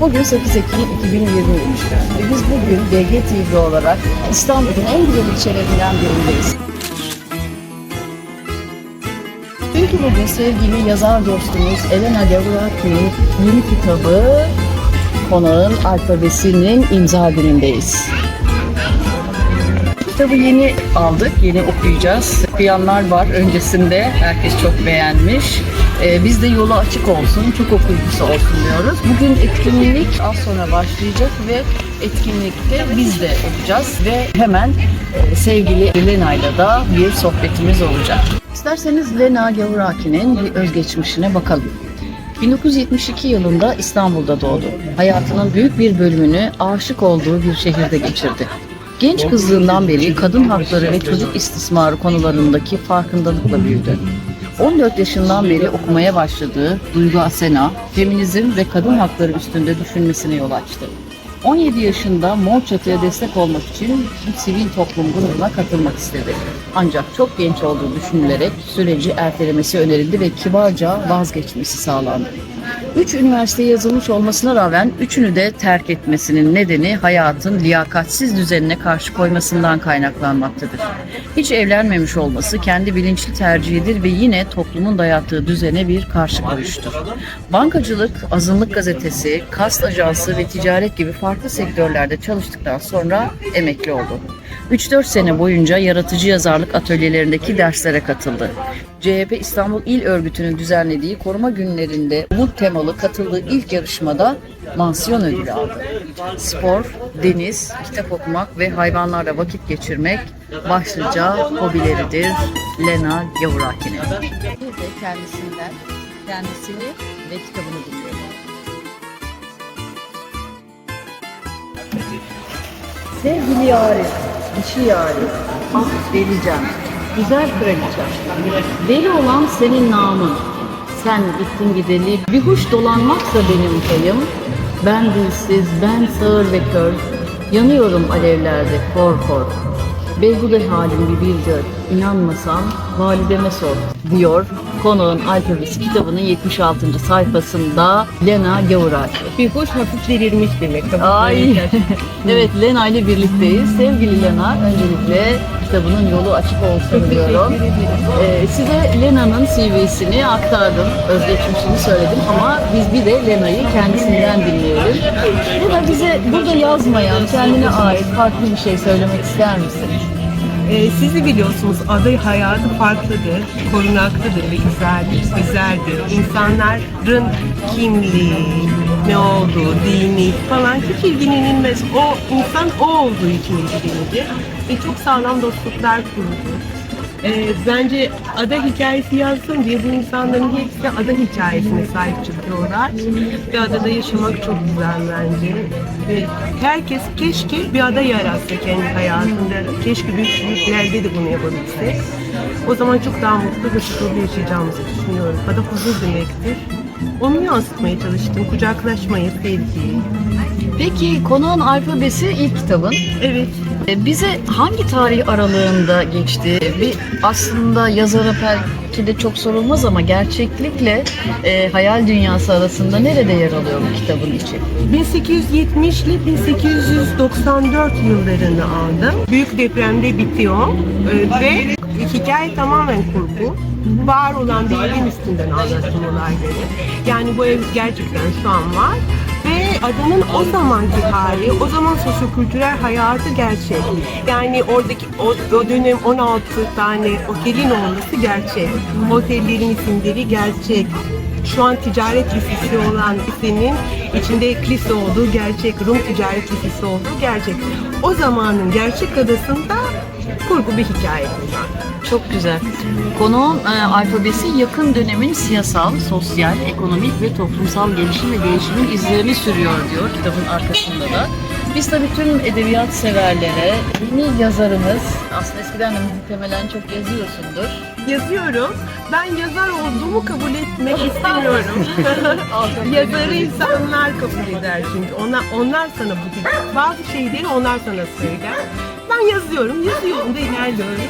Bugün 8 Ekim 2023 ve biz bugün BG TV olarak İstanbul'un en güzel ilçelerinden birindeyiz. Çünkü bugün sevgili yazar dostumuz Elena Gavuraki'nin yeni kitabı Konağın Alfabesi'nin imza günündeyiz. Kitabı yeni aldık, yeni okuyacağız. Okuyanlar var öncesinde, herkes çok beğenmiş. Ee, biz de yolu açık olsun, çok okuyucusu olsun diyoruz. Bugün etkinlik az sonra başlayacak ve etkinlikte biz de olacağız ve hemen e, sevgili Lena'yla da bir sohbetimiz olacak. İsterseniz Lena Gavuraki'nin bir özgeçmişine bakalım. 1972 yılında İstanbul'da doğdu. Hayatının büyük bir bölümünü aşık olduğu bir şehirde geçirdi. Genç kızlığından beri kadın hakları ve çocuk istismarı konularındaki farkındalıkla büyüdü. 14 yaşından beri okumaya başladığı Duygu Asena, feminizm ve kadın hakları üstünde düşünmesine yol açtı. 17 yaşında Mor Çatı'ya destek olmak için bir sivil toplum grubuna katılmak istedi. Ancak çok genç olduğu düşünülerek süreci ertelemesi önerildi ve kibarca vazgeçmesi sağlandı. Üç üniversiteye yazılmış olmasına rağmen üçünü de terk etmesinin nedeni hayatın liyakatsiz düzenine karşı koymasından kaynaklanmaktadır. Hiç evlenmemiş olması kendi bilinçli tercihidir ve yine toplumun dayattığı düzene bir karşı koyuştur. Bankacılık, azınlık gazetesi, kast ajansı ve ticaret gibi farklı sektörlerde çalıştıktan sonra emekli oldu. 3-4 sene boyunca yaratıcı yazarlık atölyelerindeki derslere katıldı. CHP İstanbul İl Örgütü'nün düzenlediği koruma günlerinde umut temalı katıldığı ilk yarışmada mansiyon ödülü aldı. Spor, deniz, kitap okumak ve hayvanlarla vakit geçirmek başlıca hobileridir Lena Gavuraki'nin. Bir de kendisinden kendisini ve kitabını dinleyelim. Sevgili yarim, dişi yarim, ah vereceğim, güzel kraliçem. Deli olan senin namın. Sen gittin gideli, bir huş dolanmaksa benim payım. Ben dilsiz, ben sağır ve kör, yanıyorum alevlerde kor kor. Beyhude halim bir bir gör, inanmasan valideme sor, diyor Konağın Alfabesi kitabının 76. sayfasında Lena Gavuraki. Bir hoş hafif verilmiş demek. Ay. evet Lena ile birlikteyiz. Sevgili Lena öncelikle kitabının yolu açık olsun diyorum. Ee, size Lena'nın CV'sini aktardım. Özgeçmişini söyledim ama biz bir de Lena'yı kendisinden dinleyelim. Lena bize burada yazmayan, kendine ait farklı bir şey söylemek ister misin? Ee, siz de biliyorsunuz aday hayatı farklıdır, korunaklıdır ve güzeldir, güzeldir. İnsanların kimliği, ne olduğu, dini falan hiç ilgilenilmez. O insan o olduğu için ilgilenilir ve çok sağlam dostluklar kurulur. Ee, bence ada hikayesi yazsın diye bu insanların hepsi ada hikayesine sahip çıkıyorlar. Ve adada yaşamak çok güzel bence. Ve herkes keşke bir ada yaratsa kendi hayatında. Keşke büyük büyüklerde de bunu yapabilse. O zaman çok daha mutlu ve huzurlu yaşayacağımızı düşünüyorum. Ada huzur demektir. Onu yansıtmaya çalıştım. Kucaklaşmayı, sevgiyi. Peki Konağın Alfabesi ilk kitabın. Evet. E, Bize hangi tarih aralığında geçti? Bir aslında yazara belki de çok sorulmaz ama gerçeklikle e, hayal dünyası arasında nerede yer alıyor bu kitabın içi? 1870 ile 1894 yıllarını aldım. Büyük depremde bitiyor Ee, ve hikaye tamamen kurgu. Var olan bir evin üstünden anlattım olayları. Yani bu ev gerçekten şu an var. Ve adanın o zamanki hali, o zaman sosyokültürel hayatı gerçek. Yani oradaki o, o dönem 16 tane otelin olması gerçek. Otellerin isimleri gerçek şu an ticaret lisesi olan lisenin içinde kilise olduğu gerçek, Rum ticaret lisesi olduğu gerçek. O zamanın gerçek adasında kurgu bir hikaye bunlar. Çok güzel. Konağın e, alfabesi yakın dönemin siyasal, sosyal, ekonomik ve toplumsal gelişim ve değişimin izlerini sürüyor diyor kitabın arkasında da. Biz tabii tüm edebiyat severlere, yeni yazarımız, aslında eskiden de muhtemelen çok yazıyorsundur. Yazıyorum. Ben yazar olduğumu kabul etmek istemiyorum. Yazarı insanlar kabul eder çünkü. Onlar, onlar sana bu bazı şeyleri onlar sana söyler. Ben yazıyorum, yazıyorum da ilerliyorum.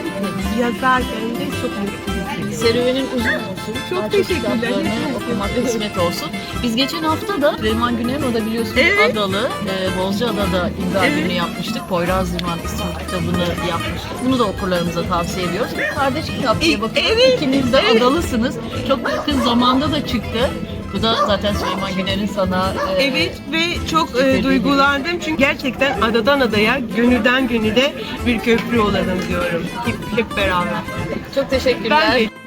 Yazarken de çok mutlu Serüvenin uzun olsun. Çok Daha teşekkürler. kitaplarını Ne demek. okumak kısmet olsun. Biz geçen hafta da Süleyman Güner'in o da biliyorsunuz Evet. Adalı, e, Bozcaada'da imza Evet. günü yapmıştık. Poyraz Liman isimli kitabını yapmıştık. Bunu da okurlarımıza tavsiye ediyoruz. Kardeş kitap diye bakıyoruz. evet, İkiniz de evet. adalısınız. Çok yakın zamanda da çıktı. Bu da zaten Süleyman Güner'in sana e, Evet ve çok e, duygulandım çünkü gerçekten adadan adaya, gönülden gönüle bir köprü olalım diyorum. Hep, hep beraber. çok teşekkürler. Ben de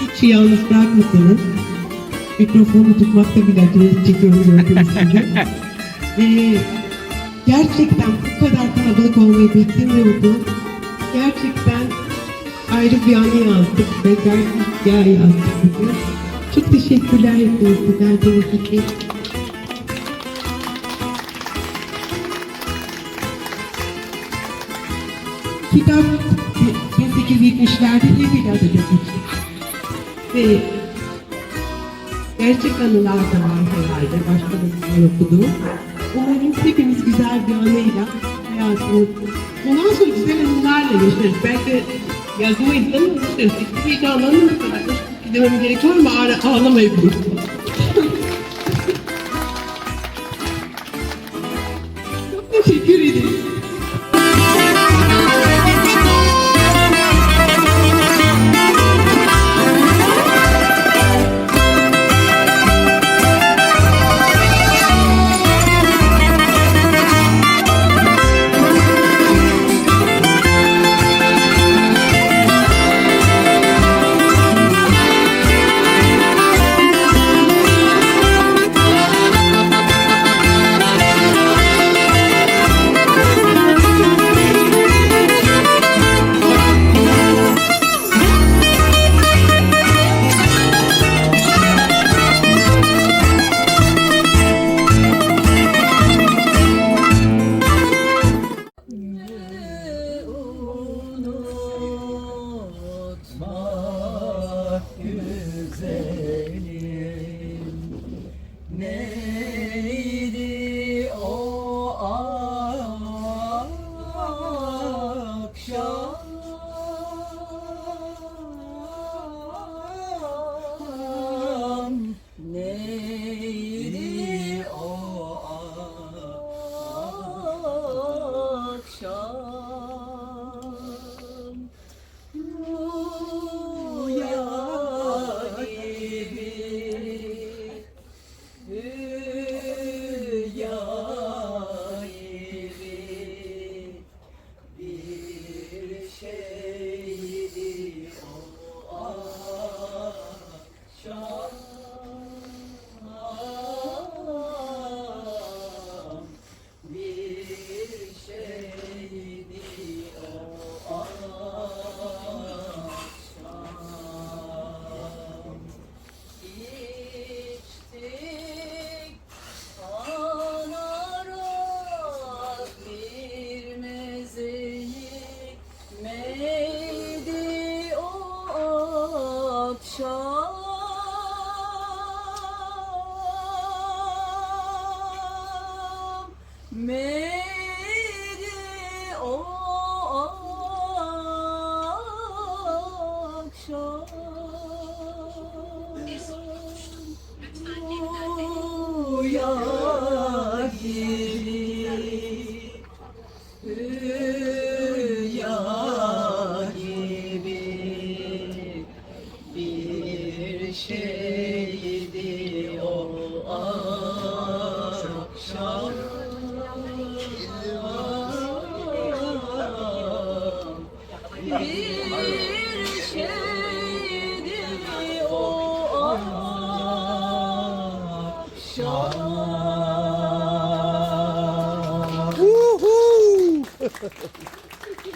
Hiç yalnız bırakmasanız mikrofonu tutmakta bile acele çekiyorum gördüğünüz gibi. Ve gerçekten bu kadar kalabalık olmayı beklemiyordum. Gerçekten ayrı bir anı yazdık ve hikaye yazdık bugün. Çok teşekkürler hepinize geldiğiniz için. Kitap 1870'lerde Ebil adıyla geçti. Ve gerçek anılar da var herhalde. Başka da güzel okuduğum. Umarım hepimiz güzel bir anıyla hayatımız. Ondan sonra güzel anılarla yaşarız. Belki yazmayı da unuturuz. Hiçbir kadar. Gidemem gerekiyor ama ağla,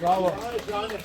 Bravo. Bravo.